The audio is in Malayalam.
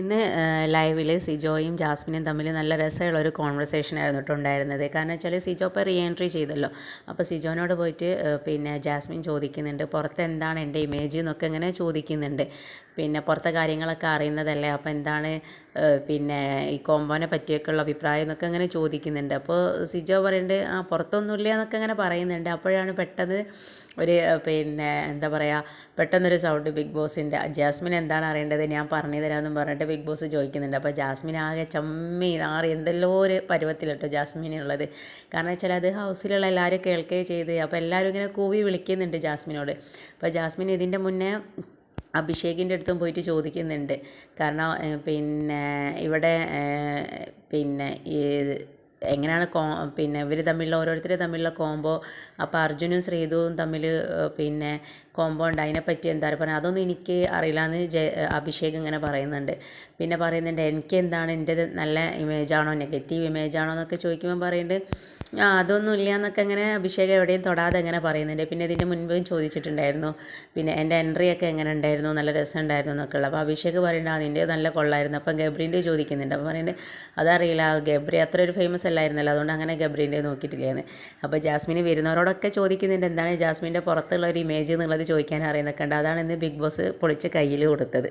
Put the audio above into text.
ഇന്ന് ലൈവിൽ സിജോയും ജാസ്മിനും തമ്മിൽ നല്ല രസമുള്ള ഒരു കോൺവെർസേഷൻ ആയിരുന്നു ഉണ്ടായിരുന്നത്. കാരണം വെച്ചാൽ സിജോ ഇപ്പോൾ റീ എൻട്രി ചെയ്തല്ലോ. അപ്പോൾ സിജോനോട് പോയിട്ട് പിന്നെ ജാസ്മിൻ ചോദിക്കുന്നുണ്ട് പുറത്ത് എന്താണ് എന്റെ ഇമേജ് എന്നൊക്കെ ഇങ്ങനെ ചോദിക്കുന്നുണ്ട്. പിന്നെ പുറത്തെ കാര്യങ്ങളൊക്കെ അറിയുന്നതല്ലേ? അപ്പോൾ എന്താണ് പിന്നെ ഈ കോമ്പോനെ പറ്റിയൊക്കെയുള്ള അഭിപ്രായം എന്നൊക്കെ ഇങ്ങനെ ചോദിക്കുന്നുണ്ട്. അപ്പോൾ സിജോ പറയുന്നുണ്ട് ആ പുറത്തൊന്നുമില്ല എന്നൊക്കെ ഇങ്ങനെ പറയുന്നുണ്ട്. അപ്പോഴാണ് പെട്ടെന്ന് ഒരു പിന്നെ എന്താ പറയുക പെട്ടെന്നൊരു സൗണ്ട് ബിഗ് ബോസിന്റെ ജാസ്മിൻ എന്താണ് അറിയേണ്ടത്? ഞാൻ പറഞ്ഞു തരാമെന്നും പറഞ്ഞിട്ട് ബിഗ് ബോസ് ചോദിക്കുന്നുണ്ട്. അപ്പോൾ ജാസ്മിൻ ആകെ ചമ്മി ആറി എന്തെല്ലോ ഒരു പരുവത്തിലട്ടോ ജാസ്മിനുള്ളത് കാരണം വെച്ചാൽ അത് ഹൗസിലുള്ള എല്ലാവരും കേൾക്കുകയും ചെയ്ത് അപ്പോൾ എല്ലാവരും ഇങ്ങനെ കൂവി വിളിക്കുന്നുണ്ട് ജാസ്മിനോട്. അപ്പോൾ ജാസ്മിൻ ഇതിന്റെ മുന്നേ അഭിഷേകിന്റെ അടുത്തും പോയിട്ട് ചോദിക്കുന്നുണ്ട്. കാരണം പിന്നെ ഇവിടെ പിന്നെ ഈ എങ്ങനെയാണ് കോ പിന്നെ ഇവർ തമ്മിലുള്ള ഓരോരുത്തർ തമ്മിലുള്ള കോംബോ അപ്പോൾ അർജുനും ശ്രീതുവും തമ്മിൽ പിന്നെ കോംബോ ഉണ്ട്. അതിനെപ്പറ്റി എന്താ പറയുക അതൊന്നും എനിക്ക് അറിയില്ല എന്ന് അഭിഷേക് ഇങ്ങനെ പറയുന്നുണ്ട്. പിന്നെ പറയുന്നുണ്ട് എനിക്ക് എന്താണ് എന്റെ നല്ല ഇമേജാണോ നെഗറ്റീവ് ഇമേജാണോ എന്നൊക്കെ ചോദിക്കുമ്പോൾ പറയുന്നുണ്ട് ആ അതൊന്നും ഇല്ല എന്നൊക്കെ ഇങ്ങനെ അഭിഷേക് എവിടെയും തൊടാതെ ഇങ്ങനെ പറയുന്നുണ്ട്. പിന്നെ ഇതിന്റെ മുൻപും ചോദിച്ചിട്ടുണ്ടായിരുന്നു പിന്നെ എന്റെ എൻട്രി ഒക്കെ എങ്ങനെ ഉണ്ടായിരുന്നു? നല്ല രസം ഉണ്ടായിരുന്നു എന്നൊക്കെ ഉള്ളത്. അപ്പോൾ അഭിഷേക് പറയുന്നുണ്ട് അതിന്റെ നല്ല കൊള്ളായിരുന്നു. അപ്പം ഗബ്രീന്റെ ചോദിക്കുന്നുണ്ട്. അപ്പോൾ പറയുന്നുണ്ട് അതറിയില്ല ഗബ്രി അത്ര ഒരു ഫേമസ് അല്ലായിരുന്നല്ലോ. അതുകൊണ്ട് അങ്ങനെ ഗബ്രീന്റെ നോക്കിയിട്ടില്ലായിരുന്നു അപ്പോൾ ജാസ്മിന് വരുന്നവരോടൊക്കെ ചോദിക്കുന്നുണ്ട് എന്താണ് ജാസ്മിന്റെ പുറത്തുള്ള ഒരു ഇമേജ് എന്നുള്ളത് ചോദിക്കാൻ അറിയുന്നൊക്കെ ഉണ്ട്. അതാണ് ഇന്ന് ബിഗ് ബോസ് പൊളിച്ച് കയ്യിൽ കൊടുത്തത്.